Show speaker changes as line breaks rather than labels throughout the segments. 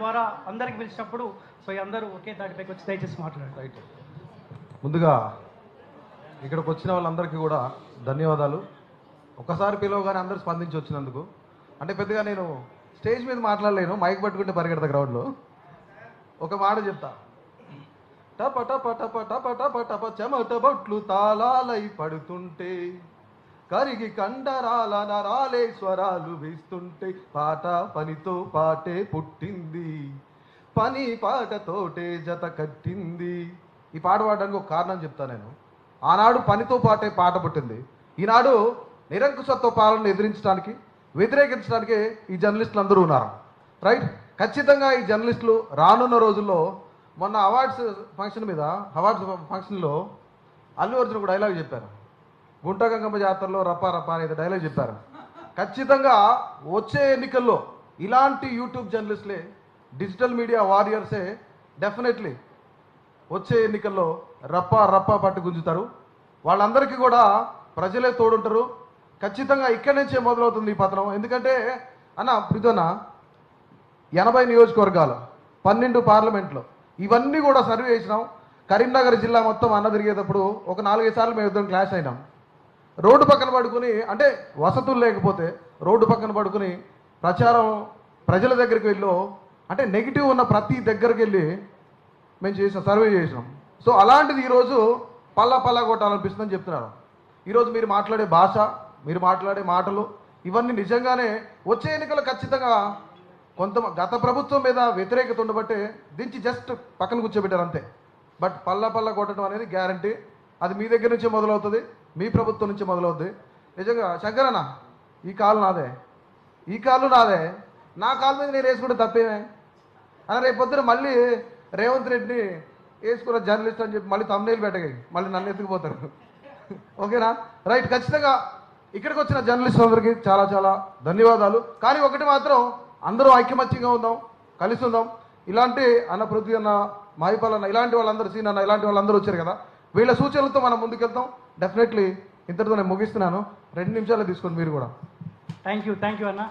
ద్వారా అందరికి పిలిచినప్పుడు సో అందరూ ఒకే దాటిపైకి వచ్చి దయచేసి మాట్లాడారు
రైట్ ముందుగా ఇక్కడికి వచ్చిన వాళ్ళందరికీ కూడా ధన్యవాదాలు. ఒకసారి పిలవగానే అందరూ స్పందించి వచ్చినందుకు. అంటే పెద్దగా నేను స్టేజ్ మీద మాట్లాడలేను మైక్ పట్టుకుంటే పరిగెడతా గ్రౌండ్లో. ఒక మాట చెప్తా. టప టప టప టప టప టప చెమట బొట్లు తాళాలై పడుతుంటే కరిగి కండరాల నరాలే స్వరాలు వేస్తుంటే పాట పనితో పాటే పుట్టింది. పని పాటతోటే జత కట్టింది. ఈ పాట పాడడానికి ఒక కారణం చెప్తాను నేను. ఆనాడు పనితో పాటే పాట పుట్టింది. ఈనాడు నిరంకుశత్వ పాలనను ఎదిరించడానికి వ్యతిరేకించడానికి ఈ జర్నలిస్టులు అందరూ ఉన్నారు. రైట్? ఖచ్చితంగా ఈ జర్నలిస్టులు రానున్న రోజుల్లో మొన్న అవార్డ్స్ ఫంక్షన్ మీద అవార్డ్స్ ఫంక్షన్లో అల్లు అర్జున్ ఒక డైలాగ్ చెప్పారు. గుంట గంగమ్మ జాతరలో రప్పా రపా అనేది డైలాగ్ చెప్పారు ఖచ్చితంగా వచ్చే ఎన్నికల్లో ఇలాంటి యూట్యూబ్ జర్నలిస్ట్లే డిజిటల్ మీడియా వారియర్సే డెఫినెట్లీ వచ్చే ఎన్నికల్లో రప్పా రప్పా పట్టు గుంజుతారు. వాళ్ళందరికీ కూడా ప్రజలే తోడుంటారు. ఖచ్చితంగా ఇక్కడి నుంచే మొదలవుతుంది ఈ పత్రం ఎందుకంటే అన్న ప్రిధన ఎనభై నియోజకవర్గాలు పన్నెండు పార్లమెంట్లో ఇవన్నీ కూడా సర్వే చేసినాం. కరీంనగర్ జిల్లా మొత్తం అన్న తిరిగేటప్పుడు ఒక నాలుగైదు సార్లు మేము ఇద్దరం క్లాస్ అయినాం. రోడ్డు పక్కన పడుకుని అంటే వసతులు లేకపోతే రోడ్డు పక్కన పడుకుని ప్రచారం ప్రజల దగ్గరికి వెళ్ళో అంటే నెగిటివ్ ఉన్న ప్రతి దగ్గరికి వెళ్ళి మేము చేసిన సర్వే చేసినాం సో అలాంటిది ఈరోజు పల్లా పల్లా కొట్టాలనిపిస్తుందని చెప్తున్నారు. ఈరోజు మీరు మాట్లాడే భాష మీరు మాట్లాడే మాటలు ఇవన్నీ నిజంగానే వచ్చే ఎన్నికలు ఖచ్చితంగా కొంత గత ప్రభుత్వం మీద వ్యతిరేకత ఉండబట్టే దించి జస్ట్ పక్కన కూర్చోబెట్టారు అంతే. బట్ పల్లా పల్లా కొట్టడం అనేది గ్యారంటీ అది మీ దగ్గర నుంచి మొదలవుతుంది మీ ప్రభుత్వం నుంచి మొదలవుద్ది. నిజంగా శంకరన్న ఈ కాలు నాదే. ఈ కాలు నాదే. నా కాలు మీద నేను వేసుకుంటే తప్పేమే? అని రేపు పొద్దున మళ్ళీ రేవంత్ రెడ్డిని వేసుకున్న జర్నలిస్ట్ అని చెప్పి మళ్ళీ తమ్నేలు పెట్టగాయి మళ్ళీ నన్ను ఎత్తుకుపోతారు. ఓకేనా? రైట్ ఖచ్చితంగా ఇక్కడికి వచ్చిన జర్నలిస్ట్ అందరికీ చాలా చాలా ధన్యవాదాలు. కానీ ఒకటి మాత్రం అందరూ ఐక్యమత్యంగా ఉందాం కలిసి ఉందాం. ఇలాంటి అన్న పృథ్వీ అన్న మహిపాల్ అన్న ఇలాంటి వాళ్ళందరూ సీన్ అన్న ఇలాంటి వాళ్ళందరూ వచ్చారు కదా. వీళ్ళ సూచనలతో మనం ముందుకెళ్తాం. డెఫినెట్లీ ఇంతటితో నేను ముగిస్తున్నాను. రెండు నిమిషాలు తీసుకోండి మీరు కూడా.
థ్యాంక్ యూ థ్యాంక్ యూ అన్న.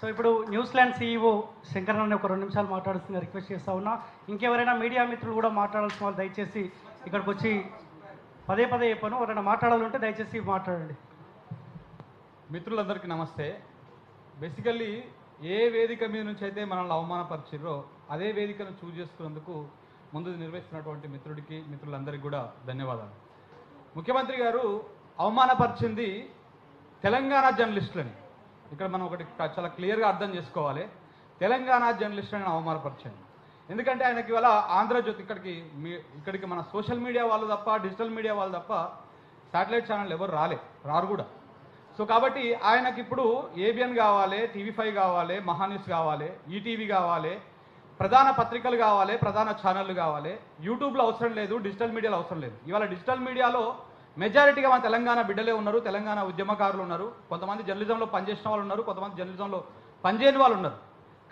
సో ఇప్పుడు న్యూజిలాండ్ సీఈఓ శంకర్ అన్న ఒక రెండు నిమిషాలు మాట్లాడుతున్న రిక్వెస్ట్ చేస్తా ఉన్నా. ఇంకెవరైనా మీడియా మిత్రులు కూడా మాట్లాడాల్సిన వాళ్ళు దయచేసి ఇక్కడికి వచ్చి పదే పదే చెప్పాను. ఎవరైనా మాట్లాడాలంటే దయచేసి మాట్లాడండి.
మిత్రులందరికీ నమస్తే. బేసికల్లీ ఏ వేదిక మీద నుంచి అయితే మనల్ని అవమానపరిచిర్రో అదే వేదికను చూజ్ చేసుకున్నందుకు ముందు నిర్వహిస్తున్నటువంటి మిత్రుడికి మిత్రులందరికీ కూడా ధన్యవాదాలు. ముఖ్యమంత్రి గారు అవమానపరిచింది తెలంగాణ జర్నలిస్టులని. ఇక్కడ మనం ఒకటి చాలా క్లియర్గా అర్థం చేసుకోవాలి. తెలంగాణ జర్నలిస్టులను అవమానపరిచింది ఎందుకంటే ఆయనకి ఇవాళ ఆంధ్రజ్యోతి ఇక్కడికి మీ ఇక్కడికి మన సోషల్ మీడియా వాళ్ళు తప్ప డిజిటల్ మీడియా వాళ్ళు తప్ప శాటిలైట్ ఛానల్ ఎవరు రాలే రారు కూడా. సో కాబట్టి ఆయనకి ఇప్పుడు ఏబిఎన్ కావాలి టీవీ ఫైవ్ కావాలి మహాన్యూస్ కావాలి ఈటీవీ కావాలి ప్రధాన పత్రికలు కావాలి ప్రధాన ఛానళ్ళు కావాలి. యూట్యూబ్లో అవసరం లేదు డిజిటల్ మీడియాలో అవసరం లేదు. ఇవాళ డిజిటల్ మీడియాలో మెజారిటీగా మన తెలంగాణ బిడ్డలే ఉన్నారు తెలంగాణ ఉద్యమకారులు ఉన్నారు. కొంతమంది జర్నలిజంలో పనిచేసిన వాళ్ళు ఉన్నారు కొంతమంది జర్నలిజంలో పనిచేయని వాళ్ళు ఉన్నారు.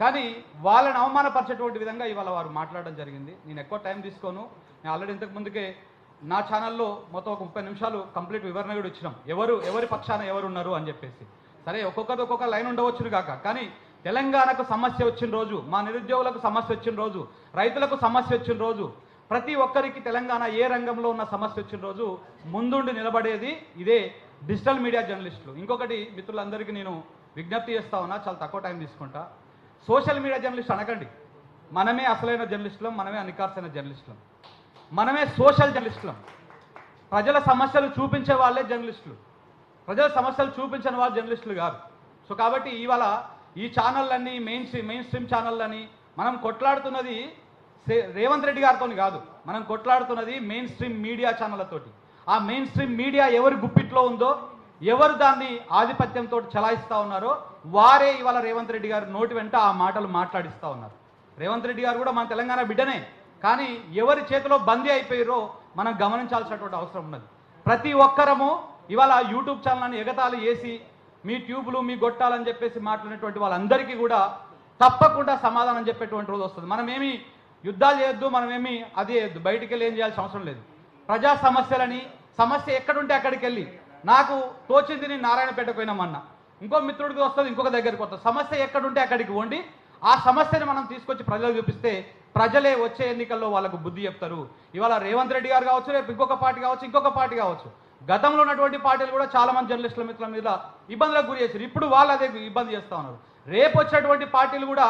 కానీ వాళ్ళని అవమానపరిచేటువంటి విధంగా ఇవాళ వారు మాట్లాడడం జరిగింది. నేను ఎక్కువ టైం తీసుకోను. నేను ఆల్రెడీ ఇంతకు ముందుకే నా ఛానల్లో మొత్తం ఒక ముప్పై నిమిషాలు కంప్లీట్ వివరణ కూడా ఇచ్చినాం. ఎవరు ఎవరి పక్షాన ఎవరు ఉన్నారు అని చెప్పేసి. సరే ఒక్కొక్కది ఒక్కొక్క లైన్ ఉండవచ్చును కాక. కానీ తెలంగాణకు సమస్య వచ్చిన రోజు మా నిరుద్యోగులకు సమస్య వచ్చిన రోజు రైతులకు సమస్య వచ్చిన రోజు ప్రతి ఒక్కరికి తెలంగాణ ఏ రంగంలో ఉన్న సమస్య వచ్చిన రోజు ముందుండి నిలబడేది ఇదే డిజిటల్ మీడియా జర్నలిస్టులు. ఇంకొకటి మిత్రులందరికీ నేను విజ్ఞప్తి చేస్తా ఉన్నా చాలా తక్కువ టైం తీసుకుంటా. సోషల్ మీడియా జర్నలిస్ట్ అనకండి. మనమే అసలైన జర్నలిస్టులం మనమే అనికార్సైన జర్నలిస్టులం. మనమే సోషల్ జర్నలిస్టులం. ప్రజల సమస్యలు చూపించే వాళ్ళే జర్నలిస్టులు. ప్రజల సమస్యలు చూపించని వాళ్ళు జర్నలిస్టులు కాదు. సో కాబట్టి ఇవాళ ఈ ఛానళ్ళన్నీ మెయిన్ స్ట్రీ మెయిన్ స్ట్రీమ్ ఛానళ్ళని మనం కొట్లాడుతున్నది రేవంత్ రెడ్డి గారితో కాదు. మనం కొట్లాడుతున్నది మెయిన్ స్ట్రీమ్ మీడియా ఛానళ్ళతోటి. ఆ మెయిన్ స్ట్రీమ్ మీడియా ఎవరి గుప్పిట్లో ఉందో ఎవరు దాన్ని ఆధిపత్యంతో చలాయిస్తూ ఉన్నారో వారే ఇవాళ రేవంత్ రెడ్డి గారు నోటి వెంట ఆ మాటలు మాట్లాడిస్తా ఉన్నారు. రేవంత్ రెడ్డి గారు కూడా మన తెలంగాణ బిడ్డనే. కానీ ఎవరి చేతిలో బందీ అయిపోయారో మనం గమనించాల్సినటువంటి అవసరం ఉన్నది. ప్రతి ఒక్కరము ఇవాళ యూట్యూబ్ ఛానల్ని ఎగతాళి చేసి మీ ట్యూబులు మీ గొట్టాలని చెప్పేసి మాట్లాడినటువంటి వాళ్ళందరికీ కూడా తప్పకుండా సమాధానం చెప్పేటువంటి రోజు వస్తుంది. మనమేమి యుద్ధాలు చేయొద్దు మనమేమి అది చేయొద్దు. బయటికి వెళ్ళి ఏం చేయాల్సిన అవసరం లేదు. ప్రజా సమస్యలని సమస్య ఎక్కడుంటే అక్కడికి వెళ్ళి. నాకు తోచింది నేను నారాయణపేటకు పోయినామన్నా ఇంకో మిత్రుడికి వస్తుంది ఇంకొక దగ్గరికి వస్తుంది. సమస్య ఎక్కడుంటే అక్కడికి వండి ఆ సమస్యను మనం తీసుకొచ్చి ప్రజలకు చూపిస్తే ప్రజలే వచ్చే ఎన్నికల్లో వాళ్ళకు బుద్ధి చెప్తారు. ఇవాళ రేవంత్ రెడ్డి గారు కావచ్చు రేపు ఇంకొక పార్టీ కావచ్చు ఇంకొక పార్టీ కావచ్చు. గతంలో ఉన్నటువంటి పార్టీలు కూడా చాలామంది జర్నలిస్టుల మిత్రుల మీద ఇబ్బందులకు గురి చేశారు. ఇప్పుడు వాళ్ళు అదే ఇబ్బంది చేస్తా ఉన్నారు. రేపు వచ్చినటువంటి పార్టీలు కూడా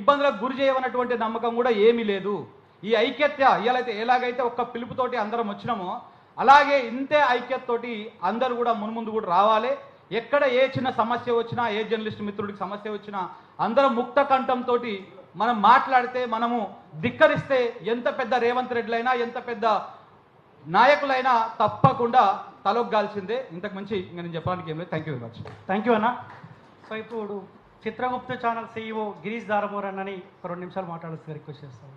ఇబ్బందులకు గురి చేయవన్నటువంటి నమ్మకం కూడా ఏమీ లేదు. ఈ ఐక్యత ఇలాగైతే ఎలాగైతే ఒక్క పిలుపుతోటి అందరం వచ్చినామో అలాగే ఇంతే ఐక్యతతోటి అందరూ కూడా మున్ముందు కూడా రావాలి. ఎక్కడ ఏ చిన్న సమస్య వచ్చినా ఏ జర్నలిస్ట్ మిత్రుడికి సమస్య వచ్చినా అందరం ముక్త కంఠంతో మనం మాట్లాడితే మనము ధిక్కరిస్తే ఎంత పెద్ద రేవంత్ రెడ్డిలైనా ఎంత పెద్ద నాయకులైనా తప్పకుండా తలొగ్గాల్సిందే. ఇంతకు మంచి ఇంకా నేను చెప్పడానికి ఏం లేదు. Thank you very much
thank you అన్న. సో ఇప్పుడు చిత్రగుప్త ఛానల్ సీఈఓ గిరీష్ దారమూర్ అన్నని రెండు నిమిషాలు మాట్లాడాల్సి రిక్వెస్ట్ చేస్తాను